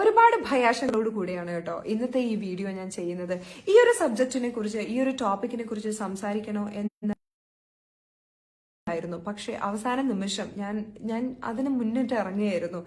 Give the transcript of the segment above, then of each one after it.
ഒരുപാട് ഭയാശങ്കയോട് കൂടിയാണ് കേട്ടോ ഇന്നത്തെ ഈ വീഡിയോ ഞാൻ ചെയ്യുന്നത്. ഈ ഒരു സബ്ജക്റ്റിനെ കുറിച്ച് ഈ ഒരു ടോപ്പിക്കിനെ കുറിച്ച് സംസാരിക്കണോ എന്ന് ആയിരുന്നു പക്ഷെ അവസാന നിമിഷം ഞാൻ ഞാൻ അതിന് മുന്നിട്ട് ഇറങ്ങിയായിരുന്നു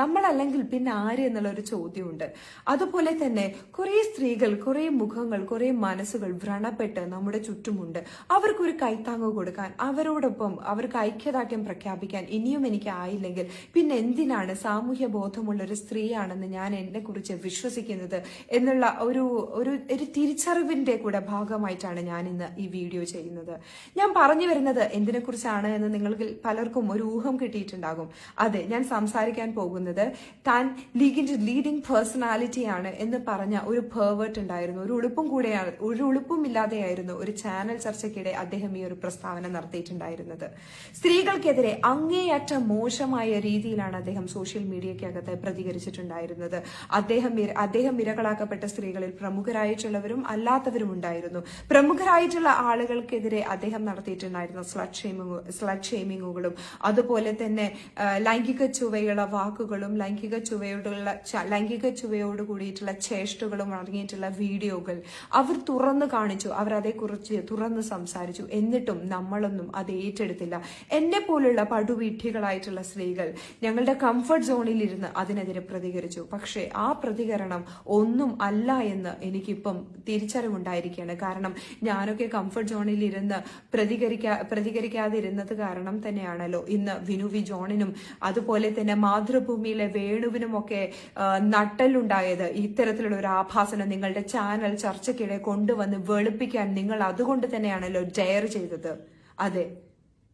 നമ്മളല്ലെങ്കിൽ പിന്നെ ആര് എന്നുള്ള ഒരു ചോദ്യമുണ്ട്. അതുപോലെ തന്നെ കുറെ സ്ത്രീകൾ കുറെ മുഖങ്ങൾ കുറെ മനസ്സുകൾ വ്രണപ്പെട്ട് നമ്മുടെ ചുറ്റുമുണ്ട്. അവർക്കൊരു കൈത്താങ്ങ് കൊടുക്കാൻ അവരോടൊപ്പം അവർക്ക് ഐക്യദാർഢ്യം പ്രഖ്യാപിക്കാൻ ഇനിയും എനിക്ക് ആയില്ലെങ്കിൽ പിന്നെ എന്തിനാണ് സാമൂഹ്യ ബോധമുള്ള ഒരു സ്ത്രീയാണെന്ന് ഞാൻ എന്നെ കുറിച്ച് വിശ്വസിക്കുന്നത് എന്നുള്ള ഒരു ഒരു ഒരു തിരിച്ചറിവിന്റെ കൂടെ ഭാഗമായിട്ടാണ് ഞാൻ ഇന്ന് ഈ വീഡിയോ ചെയ്യുന്നത്. ഞാൻ പറഞ്ഞു വരുന്നത് എന്തിനെ കുറിച്ചാണ് എന്ന് നിങ്ങൾക്ക് പലർക്കും ഒരു ഊഹം കിട്ടിയിട്ടുണ്ടാകും. അതെ ഞാൻ സംസാരിക്കാൻ പോകുന്നത് താൻ ലീഗിന്റെ ലീഡിംഗ് പേഴ്സണാലിറ്റി ആണ് എന്ന് പറഞ്ഞ ഒരു പേവേർട്ട് ഉണ്ടായിരുന്നു. ഒരു ഉളുപ്പും കൂടെയാണ് ഒരു ഉളുപ്പും ഇല്ലാതെയായിരുന്നു ഒരു ചാനൽ ചർച്ചയ്ക്കിടെ അദ്ദേഹം ഈ ഒരു പ്രസ്താവന നടത്തിയിട്ടുണ്ടായിരുന്നത്. സ്ത്രീകൾക്കെതിരെ അങ്ങേയറ്റ മോശമായ രീതിയിലാണ് അദ്ദേഹം സോഷ്യൽ മീഡിയക്കകത്ത് പ്രതികരിച്ചിട്ടുണ്ടായിരുന്നത്. അദ്ദേഹം അദ്ദേഹം ഇരകളാക്കപ്പെട്ട സ്ത്രീകളിൽ പ്രമുഖരായിട്ടുള്ളവരും അല്ലാത്തവരും ഉണ്ടായിരുന്നു. പ്രമുഖരായിട്ടുള്ള ആളുകൾക്കെതിരെ അദ്ദേഹം നടത്തിയിട്ടുണ്ടായിരുന്ന സ്ലഡ് ഷെയ്മിങ് സ്ലഡ് ഷെയ്മിങ്ങുകളും അതുപോലെ തന്നെ ലൈംഗിക ചുവയുള്ള വാക്കുകളും ലൈംഗിക ചുവയോടുള്ള ലൈംഗിക ചുവയോട് കൂടിയിട്ടുള്ള ചേഷ്ടകളും അടങ്ങിയിട്ടുള്ള വീഡിയോകൾ അവർ തുറന്നു കാണിച്ചു. അവർ അതേക്കുറിച്ച് തുറന്ന് സംസാരിച്ചു. എന്നിട്ടും നമ്മളൊന്നും അത് ഏറ്റെടുത്തില്ല. എന്നെ പോലുള്ള പടുവിഡ്ഢികളായിട്ടുള്ള സ്ത്രീകൾ ഞങ്ങളുടെ കംഫർട്ട് സോണിൽ ഇരുന്ന് അതിനെതിരെ പ്രതികരിച്ചു. പക്ഷേ ആ പ്രതികരണം ഒന്നും അല്ല എന്ന് എനിക്കിപ്പം തിരിച്ചറിവുണ്ടായിരിക്കുകയാണ്. കാരണം ഞാനൊക്കെ കംഫർട്ട് സോണിൽ ഇരുന്ന് പ്രതികരിക്കാ പ്രതികരിക്കാതിരുന്നത് കാരണം തന്നെയാണല്ലോ. ഇന്ന് വിനുവി ജോണിനും അതുപോലെ തന്നെ മാതൃഭൂമിയിലെ വേണുവിനും ഒക്കെ നട്ടലുണ്ടായത്. ഇത്തരത്തിലുള്ള ഒരു ആഭാസനം നിങ്ങളുടെ ചാനൽ ചർച്ചയ്ക്കിടെ കൊണ്ടുവന്ന് വെളുപ്പിക്കാൻ നിങ്ങൾ അതുകൊണ്ട് തന്നെയാണല്ലോ ഡെയർ ചെയ്തത്. അതെ.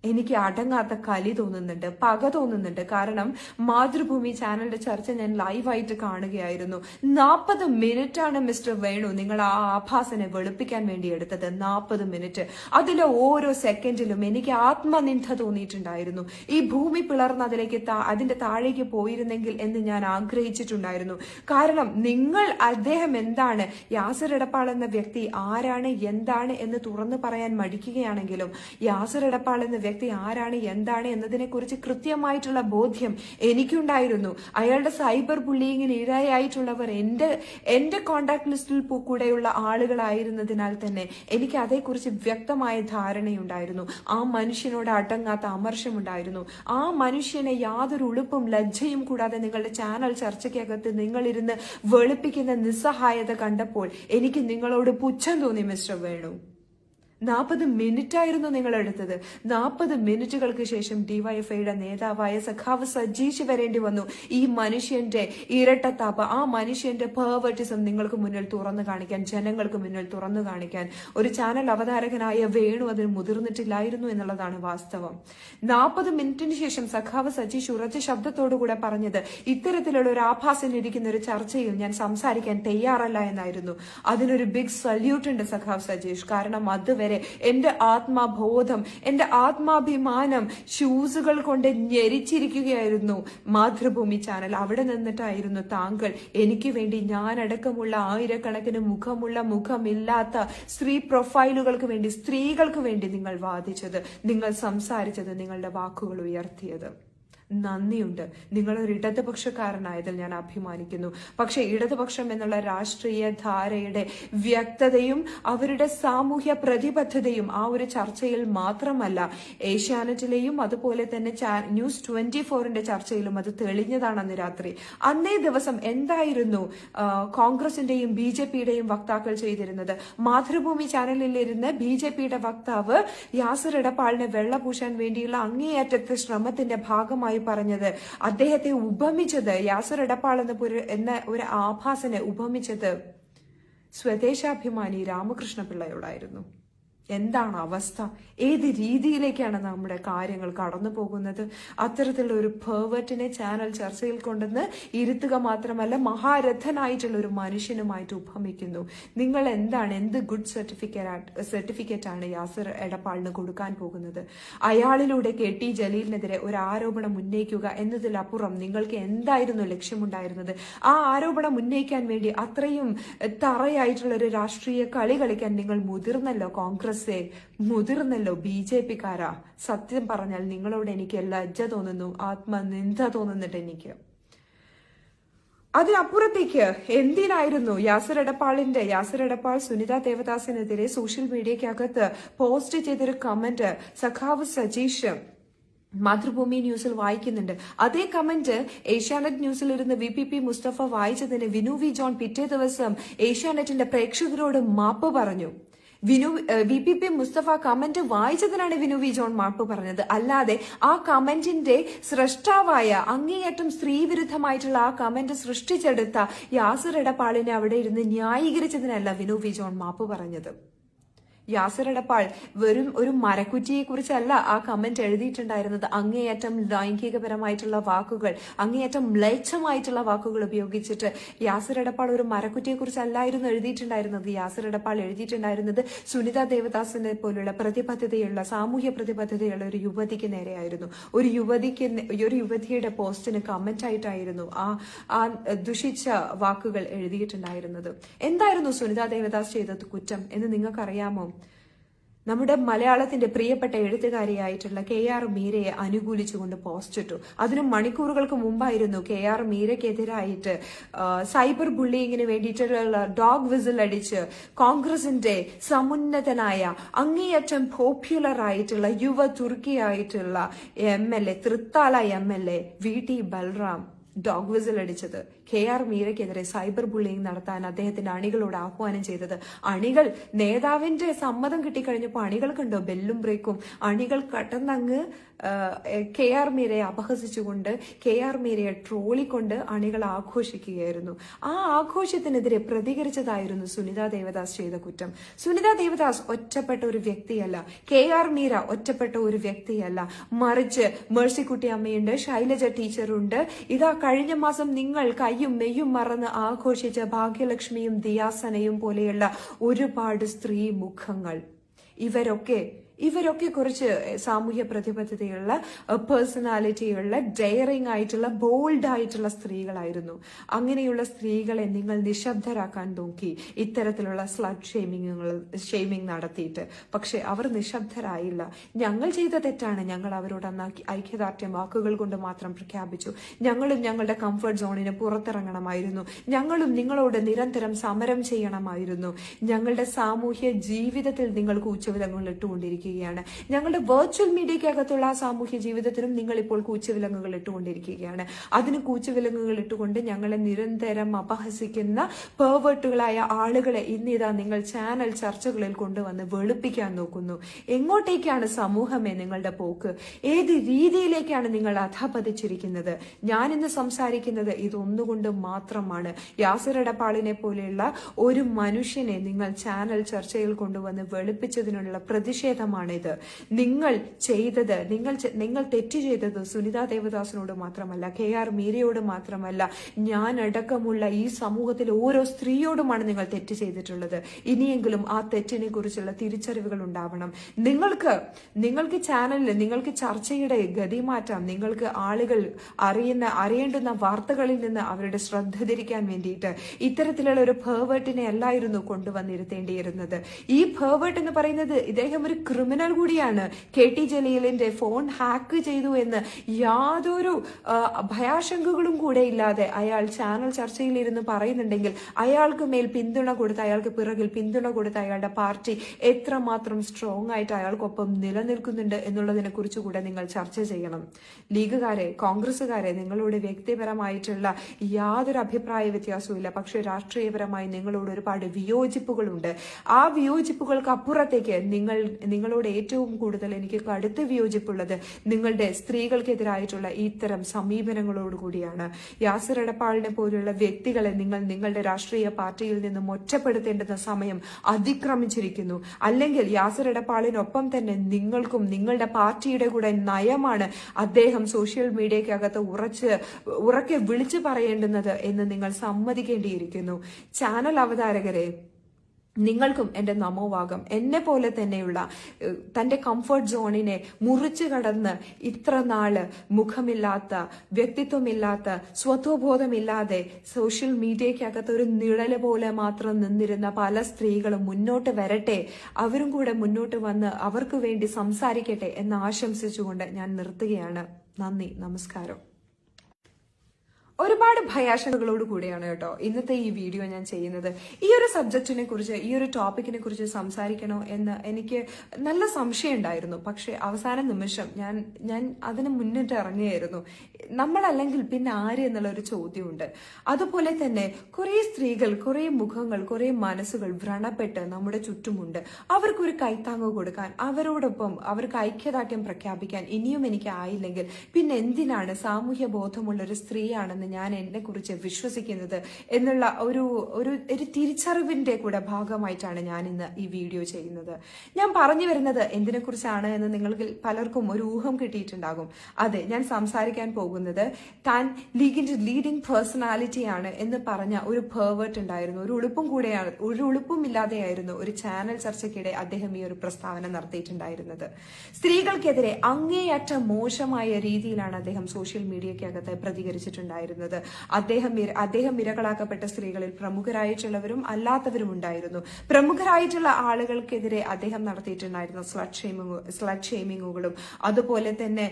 എനിക്ക് അടങ്ങാത്ത കലി തോന്നുന്നുണ്ട് പക തോന്നുന്നുണ്ട്. കാരണം മാതൃഭൂമി ചാനലിന്റെ ചർച്ച ഞാൻ ലൈവായിട്ട് കാണുകയായിരുന്നു. നാൽപ്പത് മിനിറ്റ് ആണ് മിസ്റ്റർ വേണു നിങ്ങൾ ആ ആഭാസനെ വെളുപ്പിക്കാൻ വേണ്ടി എടുത്തത്. നാൽപ്പത് മിനിറ്റ്. അതിലെ ഓരോ സെക്കൻഡിലും എനിക്ക് ആത്മനിന്ദ തോന്നിയിട്ടുണ്ടായിരുന്നു. ഈ ഭൂമി പിളർന്ന് അതിലേക്ക് അതിന്റെ താഴേക്ക് പോയിരുന്നെങ്കിൽ എന്ന് ഞാൻ ആഗ്രഹിച്ചിട്ടുണ്ടായിരുന്നു. കാരണം നിങ്ങൾ അദ്ദേഹം എന്താണ് യാസർ എടപ്പാൾ എന്ന വ്യക്തി ആരാണ് എന്താണ് എന്ന് തുറന്നു പറയാൻ മടിക്കുകയാണെങ്കിലും യാസർ എടപ്പാൾ എന്ന വ്യക്തി ആരാണ് എന്താണ് എന്നതിനെ കുറിച്ച് കൃത്യമായിട്ടുള്ള ബോധ്യം എനിക്കുണ്ടായിരുന്നു. അയാളുടെ സൈബർ ബുള്ളിങ്ങിന് ഇരയായിട്ടുള്ളവർ എന്റെ എന്റെ കോണ്ടാക്ട് ലിസ്റ്റിൽ കൂടെയുള്ള ആളുകളായിരുന്നതിനാൽ തന്നെ എനിക്ക് അതേക്കുറിച്ച് വ്യക്തമായ ധാരണയുണ്ടായിരുന്നു. ആ മനുഷ്യനോട് അടങ്ങാത്ത അമർഷമുണ്ടായിരുന്നു. ആ മനുഷ്യനെ യാതൊരു ഉളുപ്പും ലജ്ജയും കൂടാതെ നിങ്ങളുടെ ചാനൽ ചർച്ചയ്ക്കകത്ത് നിങ്ങളിരുന്ന് വെളുപ്പിക്കുന്ന നിസ്സഹായത കണ്ടപ്പോൾ എനിക്ക് നിങ്ങളോട് പുച്ഛം തോന്നി മിസ്റ്റർ വേണു. നാൽപ്പത് മിനിറ്റ് ആയിരുന്നു നിങ്ങൾ എടുത്തത് നാൽപ്പത് മിനിറ്റുകൾക്ക് ശേഷം ഡിവൈഎഫ്ഐയുടെ നേതാവായ സഖാവ് സജീഷ് വരേണ്ടി വന്നു. ഈ മനുഷ്യന്റെ ഇരട്ടത്താപ്പ് ആ മനുഷ്യന്റെ പേവർട്ടിസം നിങ്ങൾക്ക് മുന്നിൽ തുറന്നു കാണിക്കാൻ ജനങ്ങൾക്ക് മുന്നിൽ തുറന്നു കാണിക്കാൻ ഒരു ചാനൽ അവതാരകനായ വേണു അതിന് മുതിർന്നിട്ടില്ലായിരുന്നു എന്നുള്ളതാണ് വാസ്തവം. നാൽപ്പത് മിനിറ്റിന് ശേഷം സഖാവ് സജീഷ് ഉറച്ച ശബ്ദത്തോടുകൂടെ പറഞ്ഞത് ഇത്തരത്തിലുള്ള ഒരു ആഭാസം ഇരിക്കുന്ന ഒരു ചർച്ചയിൽ ഞാൻ സംസാരിക്കാൻ തയ്യാറല്ല എന്നായിരുന്നു. അതിനൊരു ബിഗ് സല്യൂട്ട് ഉണ്ട് സഖാവ് സജീഷ്. കാരണം അതുവരെ എന്റെ ആത്മാബോധം എന്റെ ആത്മാഭിമാനം ഷൂസുകൾ കൊണ്ട് ഞെരിച്ചിരിക്കുകയായിരുന്നു. മാതൃഭൂമി ചാനൽ അവിടെ നിന്നിട്ടായിരുന്നു താങ്കൾ. എനിക്ക് വേണ്ടി ഞാനടക്കമുള്ള ആയിരക്കണക്കിന് മുഖമുള്ള മുഖമില്ലാത്ത സ്ത്രീ പ്രൊഫൈലുകൾക്ക് വേണ്ടി സ്ത്രീകൾക്ക് വേണ്ടി നിങ്ങൾ വാദിച്ചത് നിങ്ങൾ സംസാരിച്ചത് നിങ്ങളുടെ വാക്കുകൾ ഉയർത്തിയത്. നന്ദിയുണ്ട്. നിങ്ങളൊരു ഇടതുപക്ഷക്കാരനായതിൽ ഞാൻ അഭിമാനിക്കുന്നു. പക്ഷെ ഇടതുപക്ഷം എന്നുള്ള രാഷ്ട്രീയ ധാരയുടെ വ്യക്തതയും അവരുടെ സാമൂഹ്യ പ്രതിബദ്ധതയും ആ ഒരു ചർച്ചയിൽ മാത്രമല്ല ഏഷ്യാനെറ്റിലെയും അതുപോലെ തന്നെ ന്യൂസ് ട്വന്റി ഫോറിന്റെ ചർച്ചയിലും അത് തെളിഞ്ഞതാണ് അന്ന് രാത്രി. അന്നേ ദിവസം എന്തായിരുന്നു കോൺഗ്രസിന്റെയും ബി ജെ പിയുടെയും വക്താക്കൾ ചെയ്തിരുന്നത്? മാതൃഭൂമി ചാനലിലിരുന്ന് ബി ജെ പിയുടെ വക്താവ് യാസർ ഇടപാളിനെ വെള്ളപൂശാൻ വേണ്ടിയുള്ള അങ്ങേയറ്റത്തെ ശ്രമത്തിന്റെ ഭാഗമായി പറഞ്ഞത്. അദ്ദേഹത്തെ ഉപമിച്ചത് യാസർ എടപ്പാൾ എന്ന എന്ന ഒരു ആഭാസനെ ഉപമിച്ചത് സ്വദേശാഭിമാനി രാമകൃഷ്ണ പിള്ളയോടായിരുന്നു എന്താണ് അവസ്ഥ? ഏത് രീതിയിലേക്കാണ് നമ്മുടെ കാര്യങ്ങൾ കടന്നു പോകുന്നത്? അത്തരത്തിലുള്ള ഒരു പേർവറ്റിനെ ചാനൽ ചർച്ചയിൽ കൊണ്ടുവന്ന് ഇരുത്തുക മാത്രമല്ല മഹാരഥനായിട്ടുള്ള ഒരു മനുഷ്യനുമായിട്ട് ഉപമിക്കുന്നു. നിങ്ങൾ എന്താണ് എന്ത് ഗുഡ് സർട്ടിഫിക്കറ്റ് സർട്ടിഫിക്കറ്റ് ആണ് യാസർ എടപ്പാളിന് കൊടുക്കാൻ പോകുന്നത്? അയാളിലൂടെ കെ ടി ജലീലിനെതിരെ ഒരു ആരോപണം ഉന്നയിക്കുക എന്നതിലപ്പുറം നിങ്ങൾക്ക് എന്തായിരുന്നു ലക്ഷ്യമുണ്ടായിരുന്നത്? ആ ആരോപണം ഉന്നയിക്കാൻ വേണ്ടി അത്രയും തറയായിട്ടുള്ള ഒരു രാഷ്ട്രീയ കളി കളിക്കാൻ നിങ്ങൾ മുതിർന്നല്ലോ കോൺഗ്രസേ മുതിർന്നല്ലോ ബി ജെ പിക്കാരാ. സത്യം പറഞ്ഞാൽ നിങ്ങളോട് എനിക്ക് ലജ്ജ തോന്നുന്നു ആത്മനിന്ദ തോന്നുന്നുണ്ട് എനിക്ക്. അതിനപ്പുറത്തേക്ക് എന്തിനായിരുന്നു യാസർ എടപ്പാളിന്റെ യാസർ എടപ്പാൾ സുനിത ദേവദാസിനെതിരെ സോഷ്യൽ മീഡിയക്കകത്ത് പോസ്റ്റ് ചെയ്തൊരു കമന്റ് സഖാവ് സജീഷ് മാതൃഭൂമി ന്യൂസിൽ വായിക്കുന്നുണ്ട്. അതേ കമന്റ് ഏഷ്യാനെറ്റ് ന്യൂസിൽ ഇരുന്ന് വി പി പി മുസ്തഫ വായിച്ചതിന് വിനു വി ജോൺ പിറ്റേ ദിവസം ഏഷ്യാനെറ്റിന്റെ പ്രേക്ഷകരോട് മാപ്പ് പറഞ്ഞു. Vinu V P P Mustafa comment വായിച്ചതിനാണ് Vinu V John മാപ്പ് പറഞ്ഞത്. അല്ലാതെ ആ കമന്റിന്റെ സൃഷ്ടാവായ അങ്ങേയറ്റം സ്ത്രീവിരുദ്ധമായിട്ടുള്ള ആ കമന്റ് സൃഷ്ടിച്ചെടുത്ത യാസർ ഇടപാളിനെ അവിടെ ഇരുന്ന് ന്യായീകരിച്ചതിനല്ല വിനു വി ജോൺ മാപ്പ് പറഞ്ഞത്. യാസർ എടപ്പാൾ വെറും ഒരു മരക്കുറ്റിയെ കുറിച്ചല്ല ആ കമന്റ് എഴുതിയിട്ടുണ്ടായിരുന്നത്. അങ്ങേയറ്റം ലൈംഗികപരമായിട്ടുള്ള വാക്കുകൾ അങ്ങേയറ്റം മ്ലേച്ഛമായിട്ടുള്ള വാക്കുകൾ ഉപയോഗിച്ചിട്ട് യാസർ എടപ്പാൾ ഒരു മരക്കുറ്റിയെ കുറിച്ചല്ലായിരുന്നു എഴുതിയിട്ടുണ്ടായിരുന്നത്. യാസർ എടപ്പാൾ എഴുതിയിട്ടുണ്ടായിരുന്നത് സുനിത ദേവദാസിനെ പോലുള്ള പ്രതിബദ്ധതയുള്ള സാമൂഹ്യ പ്രതിബദ്ധതയുള്ള ഒരു യുവതിക്ക് നേരെയായിരുന്നു. ഒരു യുവതിക്ക് ഒരു യുവതിയുടെ പോസ്റ്റിന് കമന്റ് ആയിട്ടായിരുന്നു ആ ആ ദുഷിച്ച വാക്കുകൾ എഴുതിയിട്ടുണ്ടായിരുന്നത്. എന്തായിരുന്നു സുനിത ദേവദാസ് ചെയ്തത് കുറ്റം എന്ന് നിങ്ങൾക്കറിയാമോ? നമ്മുടെ മലയാളത്തിന്റെ പ്രിയപ്പെട്ട എഴുത്തുകാരിയായിട്ടുള്ള കെ ആർ മീരയെ അനുകൂലിച്ചുകൊണ്ട് പോസ്റ്റ് ഇട്ടു. അതിനു മണിക്കൂറുകൾക്ക് മുമ്പായിരുന്നു കെ ആർ മീരയ്ക്കെതിരായിട്ട് സൈബർ ബുള്ളിങ്ങിന് വേണ്ടിയിട്ടുള്ള ഡോഗ് വിസിൽ അടിച്ച് കോൺഗ്രസിന്റെ സമുന്നതനായ അങ്ങേയറ്റം പോപ്പുലർ ആയിട്ടുള്ള യുവ തുർക്കിയായിട്ടുള്ള M L A Thrithala M L A V T Balram dog whistle അടിച്ചത്. കെ ആർ മീരയ്ക്കെതിരെ സൈബർ ബുള്ളിങ് നടത്താൻ അദ്ദേഹത്തിന്റെ അണികളോട് ആഹ്വാനം ചെയ്തത്. അണികൾ നേതാവിന്റെ സമ്മതം കിട്ടിക്കഴിഞ്ഞപ്പോൾ അണികൾക്കുണ്ടോ ബെല്ലും ബ്രേക്കും. അണികൾ കടന്നങ്ങ് കെ ആർ മീരയെ അപഹസിച്ചുകൊണ്ട് കെ ആർ മീരയെ ട്രോളിക്കൊണ്ട് അണികൾ ആഘോഷിക്കുകയായിരുന്നു. ആ ആഘോഷത്തിനെതിരെ പ്രതികരിച്ചതായിരുന്നു സുനിത ദേവദാസ് ചെയ്ത കുറ്റം. സുനിത ദേവദാസ് ഒറ്റപ്പെട്ട ഒരു വ്യക്തിയല്ല. കെ ആർ മീര ഒറ്റപ്പെട്ട ഒരു വ്യക്തിയല്ല. മറിച്ച് മേഴ്സിക്കുട്ടി അമ്മയുണ്ട് ശൈലജ ടീച്ചറുണ്ട്. ഇതാ കഴിഞ്ഞ മാസം നിങ്ങൾ കയ്യും മെയ്യും മറന്ന് ആഘോഷിച്ച ഭാഗ്യലക്ഷ്മിയും ദിയാസനയും പോലെയുള്ള ഒരുപാട് സ്ത്രീ മുഖങ്ങൾ. ഇവരൊക്കെ ഇവരൊക്കെ കുറച്ച് സാമൂഹ്യ പ്രതിബദ്ധതയുള്ള പേഴ്സണാലിറ്റിയുള്ള ഡെയറിംഗ് ആയിട്ടുള്ള ബോൾഡ് ആയിട്ടുള്ള സ്ത്രീകളായിരുന്നു. അങ്ങനെയുള്ള സ്ത്രീകളെ നിങ്ങൾ നിശബ്ദരാക്കാൻ നോക്കി. ഇത്തരത്തിലുള്ള സ്ലഡ് ഷെയ്മിങ്ങുകൾ ഷെയ്മിങ് നടത്തിയിട്ട്. പക്ഷെ അവർ നിശബ്ദരായില്ല. ഞങ്ങൾ ചെയ്ത തെറ്റാണ്. ഞങ്ങൾ അവരോട് അന്ന് ഐക്യദാർഢ്യം വാക്കുകൾ കൊണ്ട് മാത്രം പ്രഖ്യാപിച്ചു. ഞങ്ങളും ഞങ്ങളുടെ കംഫർട്ട് സോണിന് പുറത്തിറങ്ങണമായിരുന്നു. ഞങ്ങളും നിങ്ങളോട് നിരന്തരം സമരം ചെയ്യണമായിരുന്നു. ഞങ്ങളുടെ സാമൂഹ്യ ജീവിതത്തിൽ നിങ്ങൾക്ക് നിങ്ങൾ കൂച്ചുവിലങ്ങുകൾ ഇട്ടുകൊണ്ടിരിക്കുകയാണ് ഞങ്ങളുടെ വെർച്വൽ മീഡിയക്കകത്തുള്ള ആ സാമൂഹ്യ ജീവിതത്തിനും നിങ്ങൾ ഇപ്പോൾ കൂച്ചുവിലങ്ങുകൾ ഇട്ടുകൊണ്ടിരിക്കുകയാണ്. അതിന് കൂച്ചുവിലങ്ങുകൾ ഇട്ടുകൊണ്ട് ഞങ്ങളെ നിരന്തരം അപഹസിക്കുന്ന പേവേർട്ടുകളായ ആളുകളെ ഇന്നിതാ നിങ്ങൾ ചാനൽ ചർച്ചകളിൽ കൊണ്ടുവന്ന് വെളുപ്പിക്കാൻ നോക്കുന്നു. എങ്ങോട്ടേക്കാണ് സമൂഹമേ നിങ്ങളുടെ പോക്ക്? ഏത് രീതിയിലേക്കാണ് നിങ്ങൾ അധപതിച്ചിരിക്കുന്നത്? ഞാൻ ഇന്ന് സംസാരിക്കുന്നത് ഇതൊന്നുകൊണ്ട് മാത്രമാണ്. യാസിർ എടപ്പാളിനെ പോലെയുള്ള ഒരു മനുഷ്യനെ നിങ്ങൾ ചാനൽ ചർച്ചയിൽ കൊണ്ടുവന്ന് വെളുപ്പിച്ചതിനുള്ള പ്രതിഷേധമാണിത് നിങ്ങൾ ചെയ്തത് നിങ്ങൾ നിങ്ങൾ തെറ്റ് ചെയ്തത് സുനിത ദേവദാസിനോട് മാത്രമല്ല കെ ആർ മീരയോട് മാത്രമല്ല ഞാൻ അടക്കമുള്ള ഈ സമൂഹത്തിലെ ഓരോ സ്ത്രീയോടുമാണ് നിങ്ങൾ തെറ്റ് ചെയ്തിട്ടുള്ളത്. ഇനിയെങ്കിലും ആ തെറ്റിനെ കുറിച്ചുള്ള തിരിച്ചറിവുകൾ ഉണ്ടാവണം. നിങ്ങൾക്ക് നിങ്ങൾക്ക് ചാനലിൽ നിങ്ങൾക്ക് ചർച്ചയുടെ ഗതി മാറ്റാം നിങ്ങൾക്ക് ആളുകൾ അറിയുന്ന അറിയേണ്ടുന്ന വാർത്തകളിൽ നിന്ന് അവരുടെ ശ്രദ്ധ തിരിക്കാൻ വേണ്ടിയിട്ട് ഇത്തരത്തിലുള്ള ഒരു ഫേവേർട്ടിനെ അല്ലായിരുന്നു കൊണ്ടുവന്നിരുത്തേണ്ടിയിരുന്നത്. ഈ ഫേവേർട്ട് എന്ന് പറയുന്നത് ഇദ്ദേഹം ഒരു ക്രിമിനൽ കൂടിയാണ്. കെ ടി ജലീലിന്റെ ഫോൺ ഹാക്ക് ചെയ്തു എന്ന് യാതൊരു ഭയാശങ്കകളും കൂടെ ഇല്ലാതെ അയാൾ ചാനൽ ചർച്ചയിലിരുന്ന് പറയുന്നുണ്ടെങ്കിൽ അയാൾക്ക് മേൽ പിന്തുണ കൊടുത്ത് അയാൾക്ക് പിറകിൽ പിന്തുണ കൊടുത്ത് അയാളുടെ പാർട്ടി എത്രമാത്രം സ്ട്രോങ് ആയിട്ട് അയാൾക്കൊപ്പം നിലനിൽക്കുന്നുണ്ട് എന്നുള്ളതിനെ കുറിച്ച് കൂടെ നിങ്ങൾ ചർച്ച ചെയ്യണം. ലീഗുകാരെ കോൺഗ്രസുകാരെ നിങ്ങളോട് വ്യക്തിപരമായിട്ടുള്ള യാതൊരു അഭിപ്രായ വ്യത്യാസവും ഇല്ല പക്ഷേ രാഷ്ട്രീയപരമായി നിങ്ങളോട് ഒരുപാട് വിയോജിപ്പുകളുണ്ട്. ആ വിയോജിപ്പുകൾക്ക് അപ്പുറത്തേക്ക് നിങ്ങൾ നിങ്ങളോട് ഏറ്റവും കൂടുതൽ എനിക്ക് കടുത്ത വിയോജിപ്പുള്ളത് നിങ്ങളുടെ സ്ത്രീകൾക്കെതിരായിട്ടുള്ള ഇത്തരം സമീപനങ്ങളോട് കൂടിയാണ്. യാസിർ എടപ്പാളിനെ പോലുള്ള വ്യക്തികളെ നിങ്ങൾ നിങ്ങളുടെ രാഷ്ട്രീയ പാർട്ടിയിൽ നിന്നും ഒറ്റപ്പെടുത്തേണ്ടുന്ന സമയം അതിക്രമിച്ചിരിക്കുന്നു. അല്ലെങ്കിൽ യാസിർ എടപ്പാളിനൊപ്പം തന്നെ നിങ്ങൾക്കും നിങ്ങളുടെ പാർട്ടിയുടെ കൂടെ നയമാണ് അദ്ദേഹം സോഷ്യൽ മീഡിയക്കകത്ത് ഉറച്ച് ഉറക്കെ വിളിച്ചു പറയേണ്ടുന്നത് എന്ന് നിങ്ങൾ സമ്മതിക്കേണ്ടിയിരിക്കുന്നു. ചാനൽ അവതാരകരെ നിങ്ങൾക്കും എന്റെ നമോവാകം എന്നെ പോലെ തന്നെയുള്ള തന്റെ കംഫർട്ട് സോണിനെ മുറിച്ചു കടന്ന് ഇത്ര നാൾ മുഖമില്ലാത്ത വ്യക്തിത്വമില്ലാത്ത സ്വത്വബോധമില്ലാതെ സോഷ്യൽ മീഡിയയ്ക്കകത്ത് ഒരു നിഴൽ പോലെ മാത്രം നിന്നിരുന്ന പല സ്ത്രീകളും മുന്നോട്ട് വരട്ടെ അവരും കൂടെ മുന്നോട്ട് വന്ന് അവർക്ക് വേണ്ടി സംസാരിക്കട്ടെ എന്ന് ആശംസിച്ചുകൊണ്ട് ഞാൻ നിർത്തുകയാണ്. നന്ദി നമസ്കാരം. ഒരുപാട് ഭയാശങ്കകളോട് കൂടിയാണ് കേട്ടോ ഇന്നത്തെ ഈ വീഡിയോ ഞാൻ ചെയ്യുന്നത്. ഈ ഒരു സബ്ജക്റ്റിനെ കുറിച്ച് ഈ ഒരു ടോപ്പിക്കിനെ കുറിച്ച് സംസാരിക്കണോ എന്ന് എനിക്ക് നല്ല സംശയം ഉണ്ടായിരുന്നു. പക്ഷെ അവസാന നിമിഷം ഞാൻ ഞാൻ അതിന് മുന്നിട്ട് ഇറങ്ങിയായിരുന്നു. നമ്മളല്ലെങ്കിൽ പിന്നെ ആര് എന്നുള്ള ഒരു ചോദ്യമുണ്ട്. അതുപോലെ തന്നെ കുറെ സ്ത്രീകൾ കുറെ മുഖങ്ങൾ കുറെ മനസ്സുകൾ വ്രണപ്പെട്ട് നമ്മുടെ ചുറ്റുമുണ്ട്. അവർക്കൊരു കൈത്താങ്ങ് കൊടുക്കാൻ അവരോടൊപ്പം അവർക്ക് ഐക്യദാർഢ്യം പ്രഖ്യാപിക്കാൻ ഇനിയും എനിക്ക് ആയില്ലെങ്കിൽ പിന്നെ എന്തിനാണ് സാമൂഹ്യ ബോധമുള്ള ഒരു സ്ത്രീയാണെന്ന് ഞാൻ എന്നെ കുറിച്ച് വിശ്വസിക്കുന്നത് എന്നുള്ള ഒരു ഒരു ഒരു തിരിച്ചറിവിന്റെ കൂടെ ഭാഗമായിട്ടാണ് ഞാൻ ഇന്ന് ഈ വീഡിയോ ചെയ്യുന്നത്. ഞാൻ പറഞ്ഞു വരുന്നത് എന്തിനെ കുറിച്ചാണ് എന്ന് നിങ്ങൾക്ക് പലർക്കും ഒരു ഊഹം കിട്ടിയിട്ടുണ്ടാകും. അതെ ഞാൻ സംസാരിക്കാൻ പോകുന്നത് താൻ ലീഗിന്റെ ലീഡിംഗ് പേഴ്സണാലിറ്റി ആണ് എന്ന് പറഞ്ഞ ഒരു പേവേർട്ട് ഉണ്ടായിരുന്നു. ഒരു ഉളുപ്പും കൂടെയാണ് ഒരു ഉളുപ്പും ഇല്ലാതെയായിരുന്നു ഒരു ചാനൽ ചർച്ചയ്ക്കിടെ അദ്ദേഹം ഈ ഒരു പ്രസ്താവന നടത്തിയിട്ടുണ്ടായിരുന്നത്. സ്ത്രീകൾക്കെതിരെ അങ്ങേയറ്റം മോശമായ രീതിയിലാണ് അദ്ദേഹം സോഷ്യൽ മീഡിയയ്ക്കകത്ത് പ്രതികരിച്ചിട്ടുണ്ടായിരുന്നത്. അദ്ദേഹം ഇര- അദ്ദേഹം ഇരകളാക്കപ്പെട്ട സ്ത്രീകളിൽ പ്രമുഖരായിട്ടുള്ളവരും അല്ലാത്തവരും ഉണ്ടായിരുന്നു പ്രമുഖരായിട്ടുള്ള ആളുകൾക്കെതിരെ അദ്ദേഹം നടത്തിയിട്ടുണ്ടായിരുന്ന സ്ലഡ് ഷെയ്മിങ്ങുകളും അതുപോലെ തന്നെ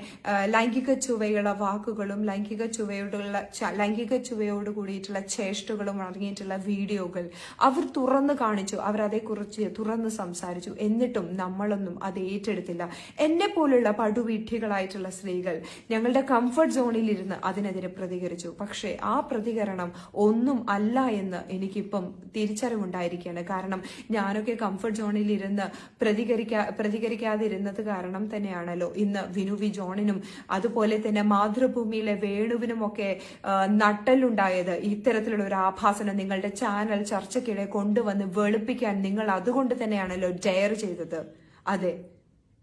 ലൈംഗിക ചുവയുള്ള വാക്കുകളും ലൈംഗിക ചുവയോടുള്ള ലൈംഗിക ചുവയോട് കൂടിയിട്ടുള്ള ചേഷ്ടകളും അടങ്ങിയിട്ടുള്ള വീഡിയോകൾ അവർ തുറന്നു കാണിച്ചു. അവർ അതേക്കുറിച്ച് തുറന്ന് സംസാരിച്ചു. എന്നിട്ടും നമ്മളൊന്നും അത് ഏറ്റെടുത്തില്ല. എന്നെ പോലുള്ള പടുവിഡ്ഢികളായിട്ടുള്ള സ്ത്രീകൾ ഞങ്ങളുടെ കംഫർട്ട് സോണിൽ ഇരുന്ന് അതിനെതിരെ പ്രതികരിച്ചു. പക്ഷേ ആ പ്രതികരണം ഒന്നും അല്ല എന്ന് എനിക്കിപ്പം തിരിച്ചറിവുണ്ടായിരിക്കുകയാണ്. കാരണം ഞാനൊക്കെ കംഫർട്ട് സോണിൽ ഇരുന്ന് പ്രതികരിക്കാ പ്രതികരിക്കാതിരുന്നത് കാരണം തന്നെയാണല്ലോ. ഇന്ന് വിനുവി ജോണിനും അതുപോലെ തന്നെ മാതൃഭൂമിയിലെ വേണുവിനും ഒക്കെ നട്ടലുണ്ടായത് ഇത്തരത്തിലുള്ള ഒരു ആഭാസനം നിങ്ങളുടെ ചാനൽ ചർച്ചയ്ക്കിടെ കൊണ്ടുവന്ന് വെളുപ്പിക്കാൻ നിങ്ങൾ അതുകൊണ്ട് തന്നെയാണല്ലോ ഡയർ ചെയ്തത്. അതെ.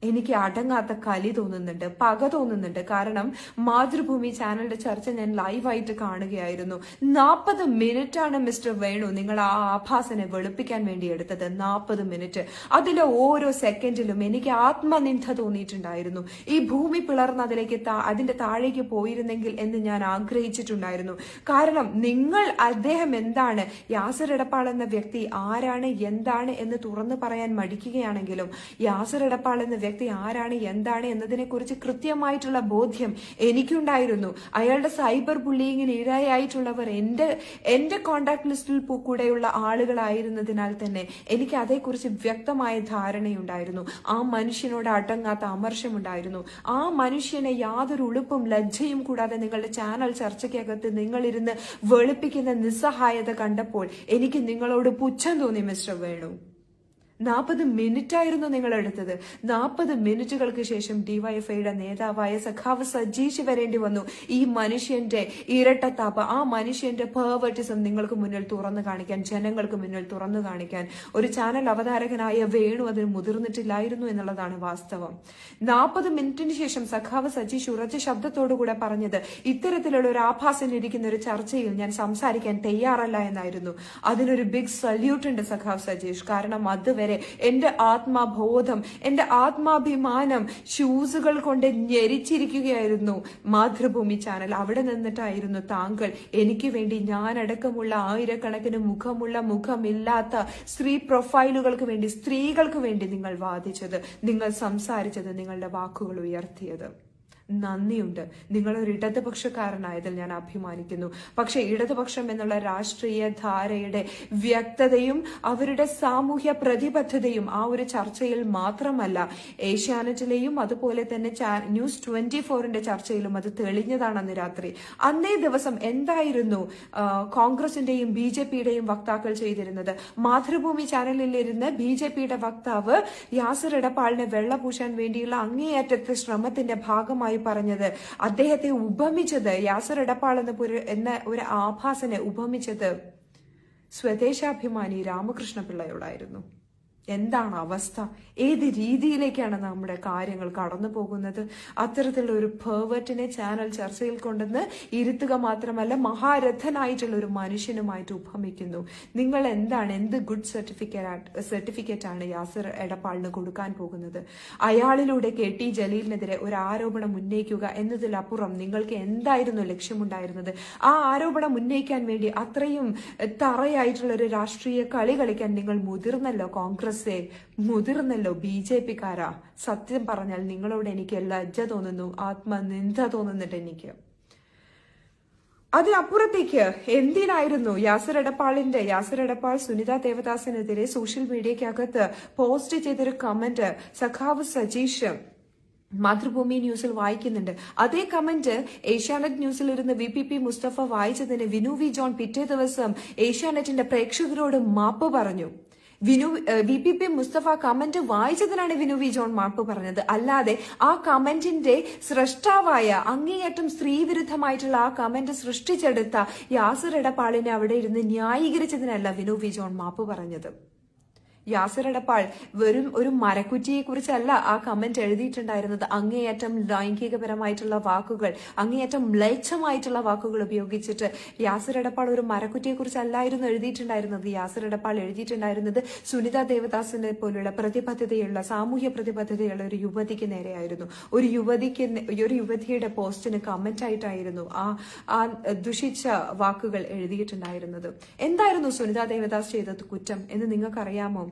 എനിക്ക് അടങ്ങാത്ത കലി തോന്നുന്നുണ്ട് പക തോന്നുന്നുണ്ട്. കാരണം മാതൃഭൂമി ചാനലിന്റെ ചർച്ച ഞാൻ ലൈവായിട്ട് കാണുകയായിരുന്നു. നാൽപ്പത് മിനിറ്റ് ആണ് മിസ്റ്റർ വേണു നിങ്ങൾ ആ ആഭാസനെ വെളുപ്പിക്കാൻ വേണ്ടി എടുത്തത്. നാൽപ്പത് മിനിറ്റ്. അതിലെ ഓരോ സെക്കൻഡിലും എനിക്ക് ആത്മനിന്ദ തോന്നിയിട്ടുണ്ടായിരുന്നു. ഈ ഭൂമി പിളർന്ന് അതിലേക്ക് അതിന്റെ താഴേക്ക് പോയിരുന്നെങ്കിൽ എന്ന് ഞാൻ ആഗ്രഹിച്ചിട്ടുണ്ടായിരുന്നു. കാരണം നിങ്ങൾ അദ്ദേഹം എന്താണ് യാസർ എടപ്പാൾ എന്ന വ്യക്തി ആരാണ് എന്താണ് എന്ന് തുറന്നു പറയാൻ മടിക്കുകയാണെങ്കിലും യാസർ എടപ്പാൾ എന്ന വ്യക്തി ആരാണ് എന്താണ് എന്നതിനെ കുറിച്ച് കൃത്യമായിട്ടുള്ള ബോധ്യം എനിക്കുണ്ടായിരുന്നു. അയാളുടെ സൈബർ ബുള്ളിങ്ങിന് ഇരയായിട്ടുള്ളവർ എന്റെ എന്റെ കോണ്ടാക്ട് ലിസ്റ്റിൽ കൂടെയുള്ള ആളുകളായിരുന്നതിനാൽ തന്നെ എനിക്ക് അതേക്കുറിച്ച് വ്യക്തമായ ധാരണയുണ്ടായിരുന്നു. ആ മനുഷ്യനോട് അടങ്ങാത്ത അമർഷമുണ്ടായിരുന്നു. ആ മനുഷ്യനെ യാതൊരു ഉളുപ്പും ലജ്ജയും കൂടാതെ നിങ്ങളുടെ ചാനൽ ചർച്ചയ്ക്കകത്ത് നിങ്ങളിരുന്ന് വെളുപ്പിക്കുന്ന നിസ്സഹായത കണ്ടപ്പോൾ എനിക്ക് നിങ്ങളോട് പുച്ഛം തോന്നി മിസ്റ്റർ വേണു. നാൽപ്പത് മിനിറ്റ് ആയിരുന്നു നിങ്ങൾ എടുത്തത് നാൽപ്പത് മിനിറ്റുകൾക്ക് ശേഷം ഡിവൈഎഫ്ഐയുടെ നേതാവായ സഖാവ് സജീഷ് വരേണ്ടി വന്നു. ഈ മനുഷ്യന്റെ ഇരട്ടത്താപ്പ് ആ മനുഷ്യന്റെ പേവർട്ടിസം നിങ്ങൾക്ക് മുന്നിൽ തുറന്നു കാണിക്കാൻ ജനങ്ങൾക്ക് മുന്നിൽ തുറന്നു കാണിക്കാൻ ഒരു ചാനൽ അവതാരകനായ വേണു അതിന് മുതിർന്നിട്ടില്ലായിരുന്നു എന്നുള്ളതാണ് വാസ്തവം. നാൽപ്പത് മിനിറ്റിന് ശേഷം സഖാവ് സജീഷ് ഉറച്ച ശബ്ദത്തോടുകൂടെ പറഞ്ഞത് ഇത്തരത്തിലുള്ള ഒരു ആഭാസം ഇരിക്കുന്ന ഒരു ചർച്ചയിൽ ഞാൻ സംസാരിക്കാൻ തയ്യാറല്ല എന്നായിരുന്നു. അതിനൊരു ബിഗ് സല്യൂട്ട് ഉണ്ട് സഖാവ് സജീഷ്. കാരണം അതുവരെ എന്റെ ആത്മാബോധം എന്റെ ആത്മാഭിമാനം ഷൂസുകൾ കൊണ്ട് ഞെരിച്ചിരിക്കുകയായിരുന്നു. മാതൃഭൂമി ചാനൽ അവിടെ നിന്നിട്ടായിരുന്നു താങ്കൾ. എനിക്ക് വേണ്ടി ഞാൻ അടക്കമുള്ള ആയിരക്കണക്കിന് മുഖമുള്ള മുഖമില്ലാത്ത സ്ത്രീ പ്രൊഫൈലുകൾക്ക് വേണ്ടി സ്ത്രീകൾക്ക് വേണ്ടി നിങ്ങൾ വാദിച്ചത് നിങ്ങൾ സംസാരിച്ചത് നിങ്ങളുടെ വാക്കുകൾ ഉയർത്തിയത്. നന്ദിയുണ്ട്. നിങ്ങളൊരു ഇടതുപക്ഷക്കാരനായതിൽ ഞാൻ അഭിമാനിക്കുന്നു. പക്ഷേ ഇടതുപക്ഷം എന്നുള്ള രാഷ്ട്രീയ ധാരയുടെ വ്യക്തതയും അവരുടെ സാമൂഹ്യ പ്രതിബദ്ധതയും ആ ഒരു ചർച്ചയിൽ മാത്രമല്ല ഏഷ്യാനെറ്റിലെയും അതുപോലെ തന്നെ ന്യൂസ് ട്വന്റി ഫോറിന്റെ ചർച്ചയിലും അത് തെളിഞ്ഞതാണ് അന്ന് രാത്രി. അന്നേ ദിവസം എന്തായിരുന്നു കോൺഗ്രസിന്റെയും ബി ജെ പിയുടെയും വക്താക്കൾ ചെയ്തിരുന്നത്? മാതൃഭൂമി ചാനലിലിരുന്ന് ബി ജെ പിയുടെ വക്താവ് യാസർ ഇടപാളിനെ വെള്ളപൂശാൻ വേണ്ടിയുള്ള അങ്ങേയറ്റത്തെ ശ്രമത്തിന്റെ ഭാഗമായി പറഞ്ഞത്. അദ്ദേഹത്തെ ഉപമിച്ചത് യാസർ എടപ്പാൾ എന്ന എന്ന ഒരു ആഭാസനെ ഉപമിച്ചത് സ്വദേശാഭിമാനി രാമകൃഷ്ണ പിള്ളയോടായിരുന്നു എന്താണ് അവസ്ഥ? ഏത് രീതിയിലേക്കാണ് നമ്മുടെ കാര്യങ്ങൾ കടന്നു പോകുന്നത്? അത്തരത്തിലുള്ള ഒരു പേവറ്റിനെ ചാനൽ ചർച്ചയിൽ കൊണ്ടുവന്ന് ഇരുത്തുക മാത്രമല്ല മഹാരഥനായിട്ടുള്ള ഒരു മനുഷ്യനുമായിട്ട് ഉപമിക്കുന്നു. നിങ്ങൾ എന്താണ് എന്ത് ഗുഡ് സർട്ടിഫിക്കറ്റ് സർട്ടിഫിക്കറ്റ് ആണ് യാസർ എടപ്പാളിന് കൊടുക്കാൻ പോകുന്നത്? അയാളിലൂടെ കെ ടി ജലീലിനെതിരെ ഒരു ആരോപണം ഉന്നയിക്കുക എന്നതിലപ്പുറം നിങ്ങൾക്ക് എന്തായിരുന്നു ലക്ഷ്യമുണ്ടായിരുന്നത്? ആ ആരോപണം ഉന്നയിക്കാൻ വേണ്ടി അത്രയും തറയായിട്ടുള്ള ഒരു രാഷ്ട്രീയ കളി കളിക്കാൻ നിങ്ങൾ മുതിർന്നല്ലോ കോൺഗ്രസെ മുതിർന്നല്ലോ ബി ജെ പിക്കാരാ. സത്യം പറഞ്ഞാൽ നിങ്ങളോട് എനിക്ക് ലജ്ജ തോന്നുന്നു. ആത്മനിന്ദ തോന്നുന്നുണ്ട് എനിക്ക്. അതിനപ്പുറത്തേക്ക് എന്തിനായിരുന്നു യാസർ എടപ്പാളിന്റെ യാസർ എടപ്പാൾ സുനിത ദേവദാസിനെതിരെ സോഷ്യൽ മീഡിയക്കകത്ത് പോസ്റ്റ് ചെയ്തൊരു കമന്റ് സഖാവ് സജീഷ് മാതൃഭൂമി ന്യൂസിൽ വായിക്കുന്നുണ്ട്. അതേ കമന്റ് ഏഷ്യാനെറ്റ് ന്യൂസിൽ ഇരുന്ന് വി പി പി മുസ്തഫ വായിച്ചതിന് വിനു വി ജോൺ പിറ്റേ ദിവസം ഏഷ്യാനെറ്റിന്റെ പ്രേക്ഷകരോട് മാപ്പ് പറഞ്ഞു. Vinu V P P Mustafa comment വായിച്ചതിനാണ് Vinu V John മാപ്പ് പറഞ്ഞത്. അല്ലാതെ ആ കമന്റിന്റെ സൃഷ്ടാവായ അങ്ങേയറ്റം സ്ത്രീവിരുദ്ധമായിട്ടുള്ള ആ കമന്റ് സൃഷ്ടിച്ചെടുത്ത യാസർ ഇടപാളിനെ അവിടെ ഇരുന്ന് ന്യായീകരിച്ചതിനല്ല വിനു വി ജോൺ മാപ്പ് പറഞ്ഞത്. യാസർ എടപ്പാൾ വെറും ഒരു മരക്കുറ്റിയെ കുറിച്ചല്ല ആ കമന്റ് എഴുതിയിട്ടുണ്ടായിരുന്നത്. അങ്ങേയറ്റം ലൈംഗികപരമായിട്ടുള്ള വാക്കുകൾ അങ്ങേയറ്റം മ്ലേച്ഛമായിട്ടുള്ള വാക്കുകൾ ഉപയോഗിച്ചിട്ട് യാസർ എടപ്പാൾ ഒരു മരക്കുറ്റിയെ കുറിച്ചല്ലായിരുന്നു എഴുതിയിട്ടുണ്ടായിരുന്നത്. യാസർ എടപ്പാൾ എഴുതിയിട്ടുണ്ടായിരുന്നത് സുനിത ദേവദാസിനെ പോലുള്ള പ്രതിബദ്ധതയുള്ള സാമൂഹ്യ പ്രതിബദ്ധതയുള്ള ഒരു യുവതിക്ക് നേരെയായിരുന്നു. ഒരു യുവതിക്ക് ഒരു യുവതിയുടെ പോസ്റ്റിന് കമന്റ് ആയിട്ടായിരുന്നു ആ ആ ദുഷിച്ച വാക്കുകൾ എഴുതിയിട്ടുണ്ടായിരുന്നത്. എന്തായിരുന്നു സുനിത ദേവദാസ് ചെയ്തത് കുറ്റം എന്ന് നിങ്ങൾക്കറിയാമോ?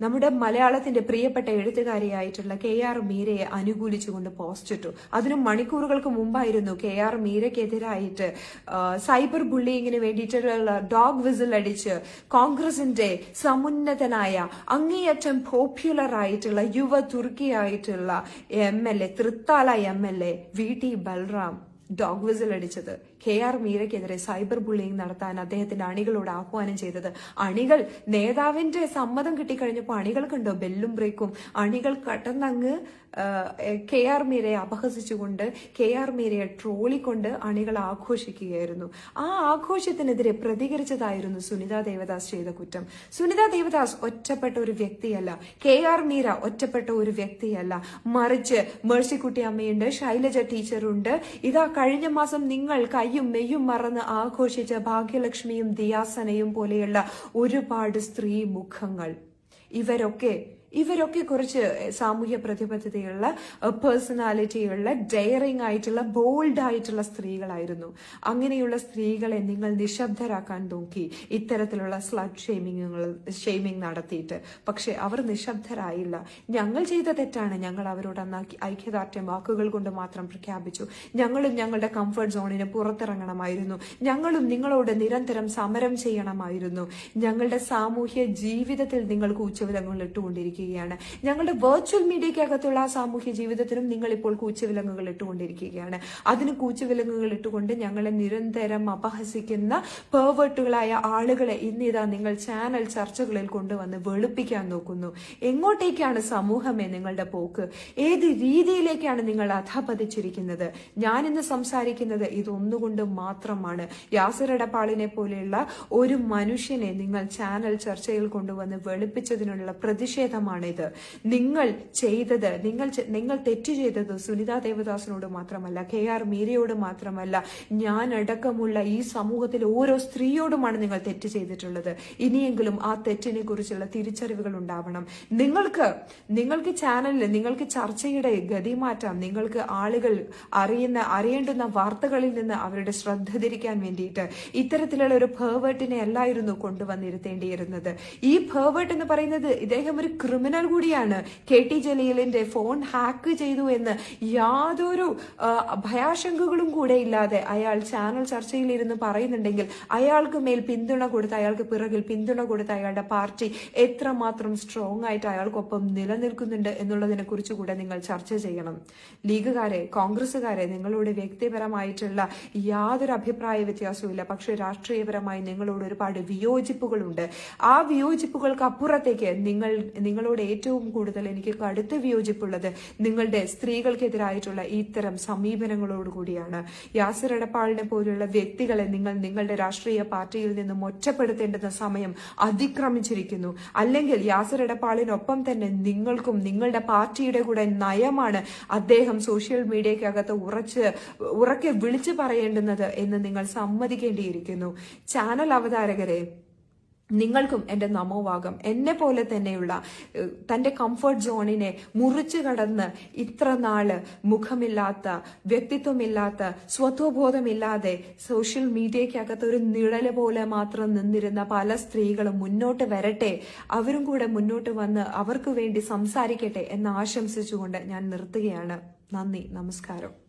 നമ്മുടെ മലയാളത്തിന്റെ പ്രിയപ്പെട്ട എഴുത്തുകാരിയായിട്ടുള്ള കെ ആർ മീരയെ അനുകൂലിച്ചുകൊണ്ട് പോസ്റ്റ് ഇട്ടു. അതിനു മണിക്കൂറുകൾക്ക് മുമ്പായിരുന്നു കെ ആർ മീരയ്ക്കെതിരായിട്ട് സൈബർ ബുള്ളിങ്ങിന് വേണ്ടിയിട്ടുള്ള ഡോഗ് വിസിൽ അടിച്ച് കോൺഗ്രസിന്റെ സമുന്നതനായ അങ്ങേയറ്റം പോപ്പുലർ ആയിട്ടുള്ള യുവ തുർക്കിയായിട്ടുള്ള M L A Thrithala M L A V T Balram dog whistle അടിച്ചത്. കെ ആർ മീരയ്ക്കെതിരെ സൈബർ ബുള്ളിങ് നടത്താൻ അദ്ദേഹത്തിന്റെ അണികളോട് ആഹ്വാനം ചെയ്തത്. അണികൾ നേതാവിന്റെ സമ്മതം കിട്ടിക്കഴിഞ്ഞപ്പോൾ അണികൾക്കുണ്ടോ ബെല്ലും ബ്രേക്കും. അണികൾ കടന്നങ്ങ് കെ ആർ മീരയെ അപഹസിച്ചുകൊണ്ട് കെ ആർ മീരയെ ട്രോളിക്കൊണ്ട് അണികൾ ആഘോഷിക്കുകയായിരുന്നു. ആ ആഘോഷത്തിനെതിരെ പ്രതികരിച്ചതായിരുന്നു സുനിത ദേവദാസ് ചെയ്ത കുറ്റം. സുനിത ദേവദാസ് ഒറ്റപ്പെട്ട ഒരു വ്യക്തിയല്ല. കെ ആർ മീര ഒറ്റപ്പെട്ട ഒരു വ്യക്തിയല്ല. മറിച്ച് മേഴ്സിക്കുട്ടി അമ്മയുണ്ട് ശൈലജ ടീച്ചറുണ്ട്. ഇതാ കഴിഞ്ഞ മാസം നിങ്ങൾ കയ്യും മെയ്യും മറന്ന് ആഘോഷിച്ച ഭാഗ്യലക്ഷ്മിയും ദിയാസനയും പോലെയുള്ള ഒരുപാട് സ്ത്രീ മുഖങ്ങൾ. ഇവരൊക്കെ ഇവരൊക്കെ കുറച്ച് സാമൂഹ്യ പ്രതിബദ്ധതയുള്ള പേഴ്സണാലിറ്റിയുള്ള ഡെയറിംഗ് ആയിട്ടുള്ള ബോൾഡ് ആയിട്ടുള്ള സ്ത്രീകളായിരുന്നു. അങ്ങനെയുള്ള സ്ത്രീകളെ നിങ്ങൾ നിശബ്ദരാക്കാൻ നോക്കി. ഇത്തരത്തിലുള്ള സ്ലഡ് ഷെയ്മിങ്ങുകൾ ഷെയ്മിങ് നടത്തിയിട്ട്. പക്ഷെ അവർ നിശബ്ദരായില്ല. ഞങ്ങൾ ചെയ്ത തെറ്റാണ്. ഞങ്ങൾ അവരോട് അന്ന് ഐക്യ- ഐക്യദാർഢ്യം വാക്കുകൾ കൊണ്ട് മാത്രം പ്രഖ്യാപിച്ചു. ഞങ്ങളും ഞങ്ങളുടെ കംഫർട്ട് സോണിന് പുറത്തിറങ്ങണമായിരുന്നു. ഞങ്ങളും നിങ്ങളോട് നിരന്തരം സമരം ചെയ്യണമായിരുന്നു. ഞങ്ങളുടെ സാമൂഹ്യ ജീവിതത്തിൽ നിങ്ങൾ കൂച്ചുവിലങ്ങുകൾ ഇട്ടുകൊണ്ടിരിക്കുകയാണ് ഞങ്ങളുടെ വെർച്വൽ മീഡിയയ്ക്കകത്തുള്ള ആ സാമൂഹ്യ ജീവിതത്തിനും നിങ്ങൾ ഇപ്പോൾ കൂച്ചുവിലങ്ങുകൾ ഇട്ടുകൊണ്ടിരിക്കുകയാണ്. അതിന് കൂച്ചുവിലങ്ങുകൾ ഇട്ടുകൊണ്ട് ഞങ്ങളെ നിരന്തരം അപഹസിക്കുന്ന പേവേർട്ടുകളായ ആളുകളെ ഇന്നിതാ നിങ്ങൾ ചാനൽ ചർച്ചകളിൽ കൊണ്ടുവന്ന് വെളുപ്പിക്കാൻ നോക്കുന്നു. എങ്ങോട്ടേക്കാണ് സമൂഹമേ നിങ്ങളുടെ പോക്ക്? ഏത് രീതിയിലേക്കാണ് നിങ്ങൾ അധപതിച്ചിരിക്കുന്നത്? ഞാൻ ഇന്ന് സംസാരിക്കുന്നത് ഇതൊന്നുകൊണ്ട് മാത്രമാണ്. യാസിർ എടപ്പാളിനെ പോലെയുള്ള ഒരു മനുഷ്യനെ നിങ്ങൾ ചാനൽ ചർച്ചയിൽ കൊണ്ടുവന്ന് വെളുപ്പിച്ചതിനുള്ള പ്രതിഷേധമാണിത് നിങ്ങൾ ചെയ്തത് നിങ്ങൾ നിങ്ങൾ തെറ്റ് ചെയ്തത് സുനിത ദേവദാസിനോട് മാത്രമല്ല കെ ആർ മീരയോട് മാത്രമല്ല ഞാൻ അടക്കമുള്ള ഈ സമൂഹത്തിലെ ഓരോ സ്ത്രീയോടുമാണ് നിങ്ങൾ തെറ്റ് ചെയ്തിട്ടുള്ളത്. ഇനിയെങ്കിലും ആ തെറ്റിനെ കുറിച്ചുള്ള തിരിച്ചറിവുകൾ ഉണ്ടാവണം. നിങ്ങൾക്ക് നിങ്ങൾക്ക് ചാനലിൽ നിങ്ങൾക്ക് ചർച്ചയുടെ ഗതി മാറ്റാം നിങ്ങൾക്ക് ആളുകൾ അറിയുന്ന അറിയേണ്ടുന്ന വാർത്തകളിൽ നിന്ന് അവരുടെ ശ്രദ്ധ തിരിക്കാൻ വേണ്ടിയിട്ട് ഇത്തരത്തിലുള്ള ഒരു ഫേവേർട്ടിനെ അല്ലായിരുന്നു കൊണ്ടുവന്നിരുത്തേണ്ടിയിരുന്നത്. ഈ ഫേവേർട്ട് എന്ന് പറയുന്നത് ഇദ്ദേഹം ഒരു ക്രിമിനൽ കൂടിയാണ്. കെ ടി ജലീലിന്റെ ഫോൺ ഹാക്ക് ചെയ്തു എന്ന് യാതൊരു ഭയാശങ്കകളും കൂടെ ഇല്ലാതെ അയാൾ ചാനൽ ചർച്ചയിൽ ഇരുന്ന് പറയുന്നുണ്ടെങ്കിൽ അയാൾക്ക് മേൽ പിന്തുണ കൊടുത്ത് അയാൾക്ക് പിറകിൽ പിന്തുണ കൊടുത്ത് അയാളുടെ പാർട്ടി എത്രമാത്രം സ്ട്രോങ് ആയിട്ട് അയാൾക്കൊപ്പം നിലനിൽക്കുന്നുണ്ട് എന്നുള്ളതിനെ കുറിച്ച് കൂടെ നിങ്ങൾ ചർച്ച ചെയ്യണം. ലീഗുകാരെ കോൺഗ്രസുകാരെ നിങ്ങളോട് വ്യക്തിപരമായിട്ടുള്ള യാതൊരു അഭിപ്രായ വ്യത്യാസവുമില്ല. പക്ഷെ രാഷ്ട്രീയപരമായി നിങ്ങളോട് ഒരുപാട് വിയോജിപ്പുകളുണ്ട്. ആ വിയോജിപ്പുകൾക്ക് അപ്പുറത്തേക്ക് നിങ്ങൾ നിങ്ങൾ നിങ്ങളോട് ഏറ്റവും കൂടുതൽ എനിക്ക് കടുത്ത വിയോജിപ്പുള്ളത് നിങ്ങളുടെ സ്ത്രീകൾക്കെതിരായിട്ടുള്ള ഇത്തരം സമീപനങ്ങളോട് കൂടിയാണ്. യാസിർ എടപ്പാളിനെ പോലുള്ള വ്യക്തികളെ നിങ്ങൾ നിങ്ങളുടെ രാഷ്ട്രീയ പാർട്ടിയിൽ നിന്നും ഒറ്റപ്പെടുത്തേണ്ടുന്ന സമയം അതിക്രമിച്ചിരിക്കുന്നു. അല്ലെങ്കിൽ യാസിർ എടപ്പാളിനൊപ്പം തന്നെ നിങ്ങൾക്കും നിങ്ങളുടെ പാർട്ടിയുടെ കൂടെ നയമാണ് അദ്ദേഹം സോഷ്യൽ മീഡിയക്കകത്ത് ഉറച്ച് ഉറക്കെ വിളിച്ചു പറയേണ്ടുന്നത് എന്ന് നിങ്ങൾ സമ്മതിക്കേണ്ടിയിരിക്കുന്നു. ചാനൽ അവതാരകരെ നിങ്ങൾക്കും എന്റെ നമോവാകം എന്നെ പോലെ തന്നെയുള്ള തന്റെ കംഫർട്ട് സോണിനെ മുറിച്ചു കടന്ന് ഇത്ര നാൾ മുഖമില്ലാത്ത വ്യക്തിത്വമില്ലാത്ത സ്വത്വബോധമില്ലാതെ സോഷ്യൽ മീഡിയയ്ക്കകത്ത് ഒരു നിഴൽ പോലെ മാത്രം നിന്നിരുന്ന പല സ്ത്രീകളും മുന്നോട്ട് വരട്ടെ അവരും കൂടെ മുന്നോട്ട് വന്ന് അവർക്ക് വേണ്ടി സംസാരിക്കട്ടെ എന്ന് ആശംസിച്ചുകൊണ്ട് ഞാൻ നിർത്തുകയാണ്. നന്ദി നമസ്കാരം.